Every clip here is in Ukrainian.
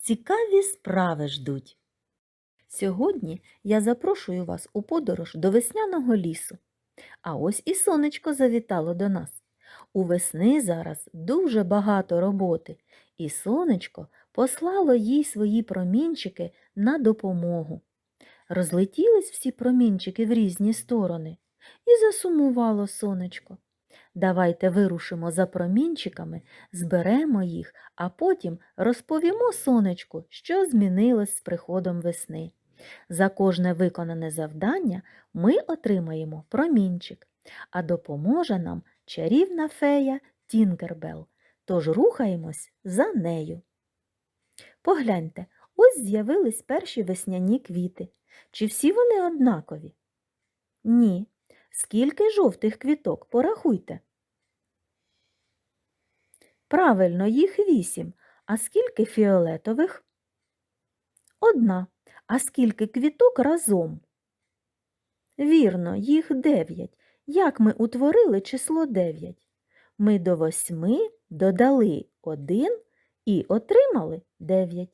цікаві справи ждуть. Сьогодні я запрошую вас у подорож до весняного лісу. А ось і сонечко завітало до нас. У весни зараз дуже багато роботи, і сонечко послало їй свої промінчики на допомогу. Розлетілись всі промінчики в різні сторони, і засумувало сонечко. Давайте вирушимо за промінчиками, зберемо їх, а потім розповімо сонечку, що змінилось з приходом весни. За кожне виконане завдання ми отримаємо промінчик, а допоможе нам чарівна фея Тінкербел. Тож рухаємось за нею. Погляньте, ось з'явились перші весняні квіти. Чи всі вони однакові? Ні. Скільки жовтих квіток? Порахуйте. Правильно, їх вісім. А скільки фіолетових? Одна. А скільки квіток разом? Вірно, їх дев'ять. Як ми утворили число дев'ять? Ми до восьми додали один і отримали дев'ять.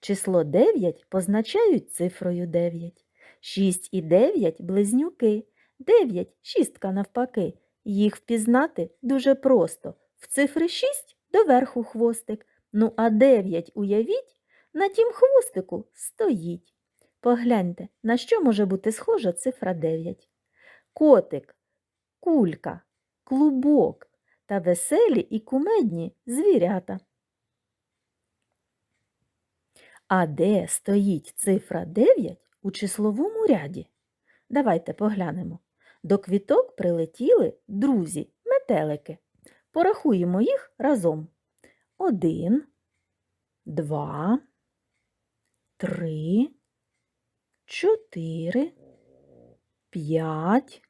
Число 9 позначають цифрою 9. 6 і 9 – близнюки. 9 – шістка навпаки. Їх впізнати дуже просто. В цифри 6 доверху хвостик. Ну а 9, уявіть, на тім хвостику стоїть. Погляньте, на що може бути схожа цифра 9. Котик, кулька, клубок та веселі і кумедні звірята. А де стоїть цифра 9 у числовому ряді? Давайте поглянемо. До квіток прилетіли друзі, метелики. Порахуємо їх разом. Один, два, три, чотири, п'ять,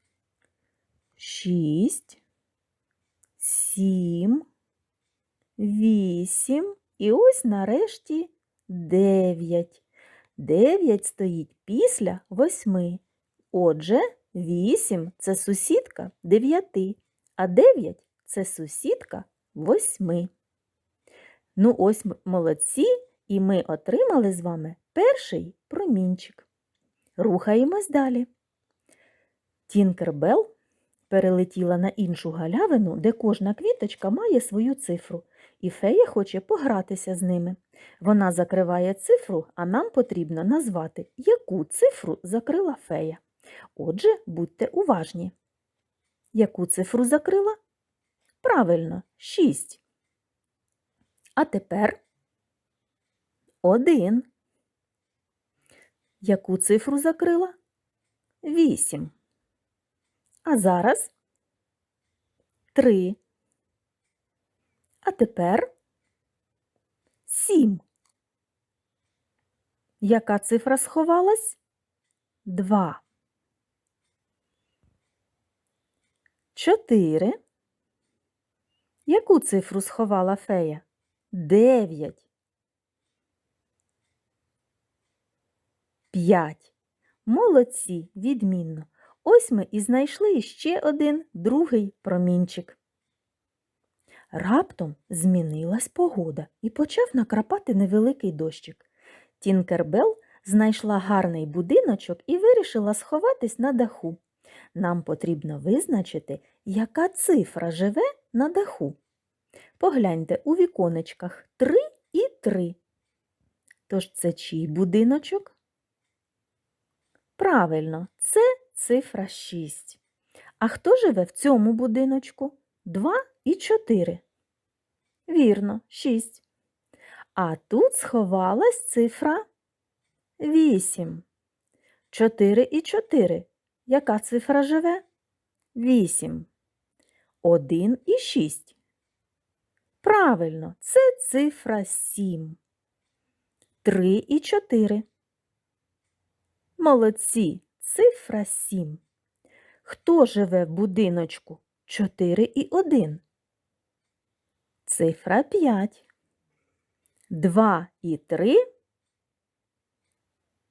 шість, сім, вісім і ось нарешті Дев'ять. Дев'ять стоїть після восьми. Отже, вісім це сусідка дев'яти, а дев'ять це сусідка восьми. Ну, ось молодці, і ми отримали з вами перший промінчик. Рухаємось далі. Тінкербел перелетіла на іншу галявину, де кожна квіточка має свою цифру, і фея хоче погратися з ними. Вона закриває цифру, а нам потрібно назвати, яку цифру закрила фея. Отже, будьте уважні. Яку цифру закрила? Правильно, 6. А тепер один. Яку цифру закрила? 8. А зараз 3. А тепер Сім. Яка цифра сховалась? Два. Чотири. Яку цифру сховала фея? Дев'ять. П'ять. Молодці, відмінно. Ось ми і знайшли ще один другий промінчик. Раптом змінилась погода і почав накрапати невеликий дощик. Тінкербел знайшла гарний будиночок і вирішила сховатись на даху. Нам потрібно визначити, яка цифра живе на даху. Погляньте у віконечках 3 і 3. Тож це чий будиночок? Правильно, це цифра 6. А хто живе в цьому будиночку? 2 і 4. Вірно, 6. А тут сховалась цифра 8. 4 і 4. Яка цифра живе? 8. 1 і 6. Правильно, це цифра 7. три і чотири. Молодці, цифра сім. Хто живе в будиночку? Чотири і один. Цифра п'ять. Два і три.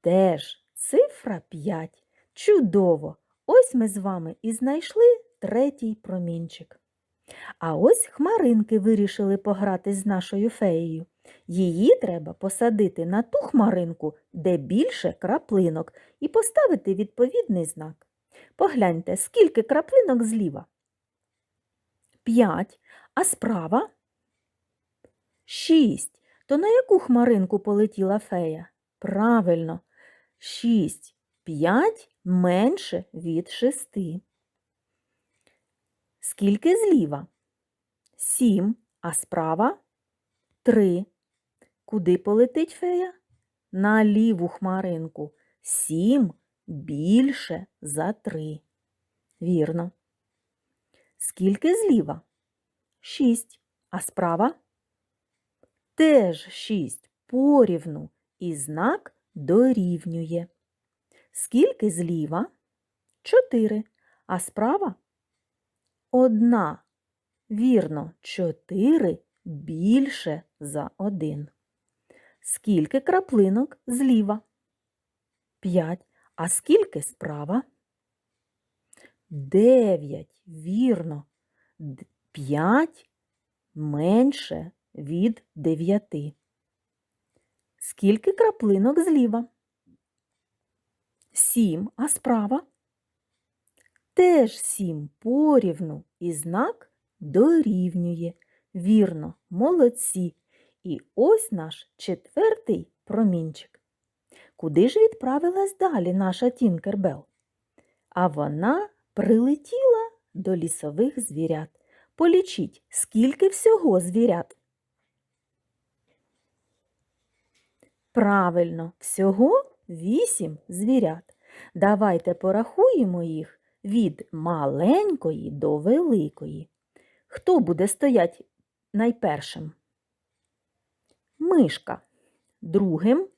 Теж цифра п'ять. Чудово! Ось ми з вами і знайшли третій промінчик. А ось хмаринки вирішили пограти з нашою феєю. Її треба посадити на ту хмаринку, де більше краплинок, і поставити відповідний знак. Погляньте, скільки краплинок зліва? П'ять. А справа? Шість. То на яку хмаринку полетіла фея? Правильно, шість. П'ять менше від шести. Скільки зліва? Сім. А справа? Три. Куди полетить фея? На ліву хмаринку. Сім більше за три. Вірно. Скільки зліва? Шість. А справа? Теж шість порівну, і знак дорівнює. Скільки зліва? Чотири. А справа? Одна. Вірно, чотири більше за один. Скільки краплинок зліва? П'ять. А скільки справа? Дев'ять. Вірно. П'ять менше від дев'яти. Скільки краплинок зліва? Сім. А справа? Теж сім порівну, і знак дорівнює. Вірно, молодці. І ось наш четвертий промінчик. Куди ж відправилась далі наша Тінкербел? А вона прилетіла до лісових звірят. Полічіть, скільки всього звірят. Правильно, всього вісім звірят. Давайте порахуємо їх від маленької до великої. Хто буде стоять найпершим? Мишка. Другим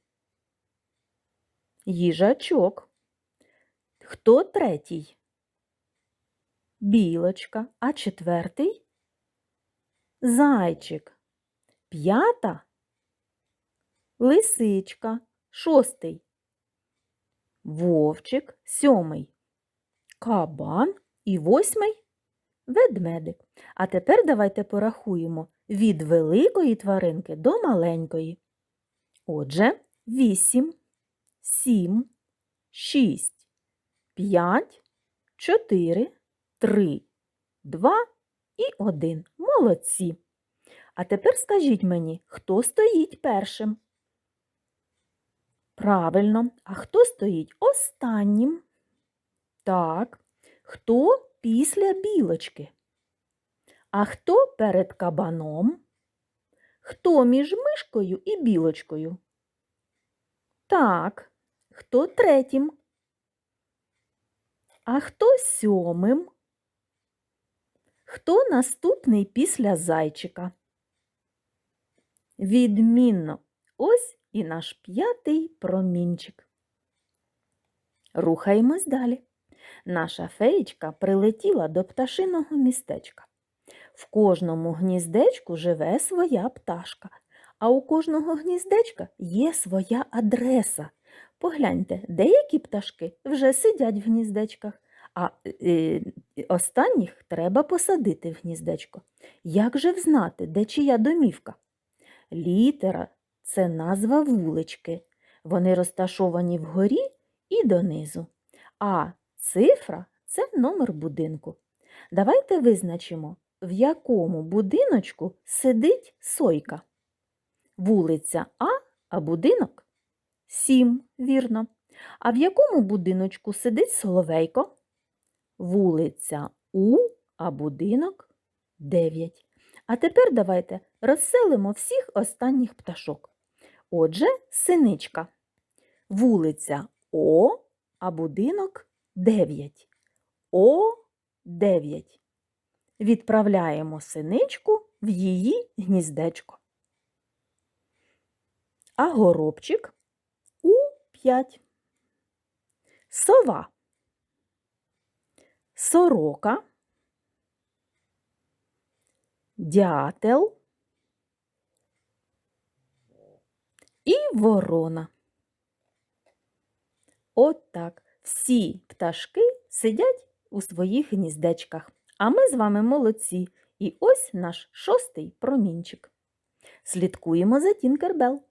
їжачок. Хто третій? Білочка. А четвертий? Зайчик. П'ята лисичка. Шостий. Вовчик. Сьомий. Кабан. І восьмий ведмедик. А тепер давайте порахуємо від великої тваринки до маленької. Отже, вісім, сім, шість, п'ять, чотири, три, два і один. Молодці. А тепер скажіть мені, хто стоїть першим? Правильно, а хто стоїть останнім? Так, хто після білочки? А хто перед кабаном? Хто між мишкою і білочкою? Так, хто третім? А хто сьомим? Хто наступний після зайчика? Відмінно. Ось і наш п'ятий промінчик. Рухаємось далі. Наша феєчка прилетіла до пташиного містечка. В кожному гніздечку живе своя пташка, а у кожного гніздечка є своя адреса. Погляньте, деякі пташки вже сидять в гніздечках, а е, останніх треба посадити в гніздечко. Як же взнати, де чия домівка? Літера це назва вулички. Вони розташовані вгорі і донизу. А цифра це номер будинку. Давайте визначимо, в якому будиночку сидить сойка. Вулиця А, а будинок сім, вірно. А в якому будиночку сидить соловейко? Вулиця У, а будинок 9. А тепер давайте розселимо всіх останніх пташок. Отже, синичка. Вулиця О, а будинок 9. О 9. Відправляємо синичку в її гніздечко. а горобчик у 5. Сова. Сорока. Дятел. І ворона. От так. Всі пташки сидять у своїх гніздечках. А ми з вами молодці. І ось наш шостий промінчик. Слідкуємо за Тінкербел.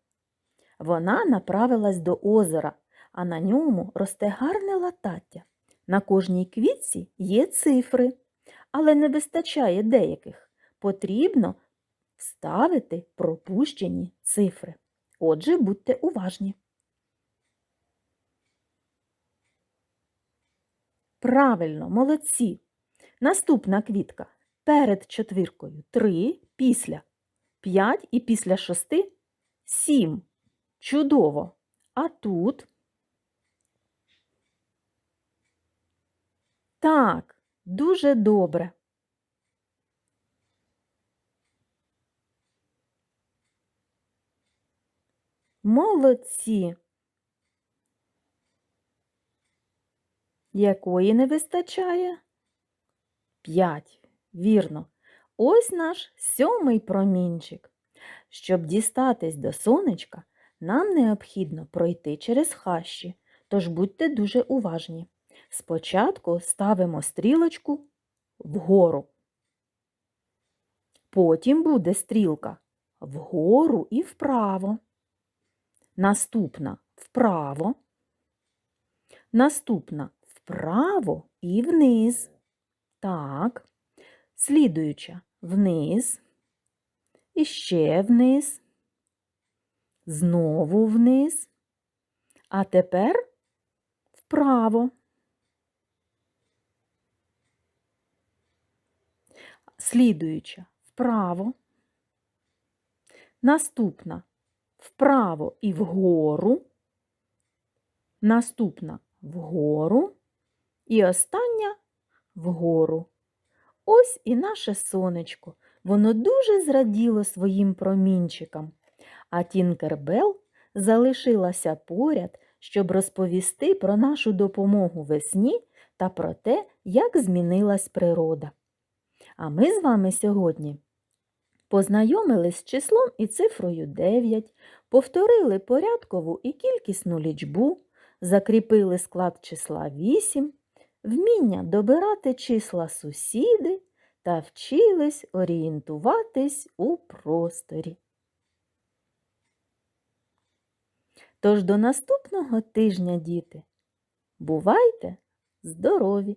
Вона направилась до озера, а на ньому росте гарне латаття. На кожній квітці є цифри, але не вистачає деяких. Потрібно вставити пропущені цифри. Отже, будьте уважні. Правильно, молодці. Наступна квітка. Перед четвіркою 3, після 5 і після 6 7. Чудово. А тут так, дуже добре. Молодці. Якої не вистачає? П'ять. Вірно. Ось наш сьомий промінчик. Щоб дістатись до сонечка, нам необхідно пройти через хащі, тож будьте дуже уважні. Спочатку ставимо стрілочку вгору. Потім буде стрілка вгору і вправо. Наступна вправо. Наступна вправо і вниз. Так. Слідуюча вниз. І ще вниз. Знову вниз. А тепер вправо. Слідуюча вправо. Наступна вправо і вгору. Наступна вгору. І остання вгору. Ось і наше сонечко. Воно дуже зраділо своїм промінчикам. А Тінкербел залишилася поряд, щоб розповісти про нашу допомогу весні та про те, як змінилась природа. А ми з вами сьогодні познайомились з числом і цифрою 9, повторили порядкову і кількісну лічбу, закріпили склад числа 8, вміння добирати числа сусіди та вчились орієнтуватись у просторі. Тож до наступного тижня, діти, бувайте здорові!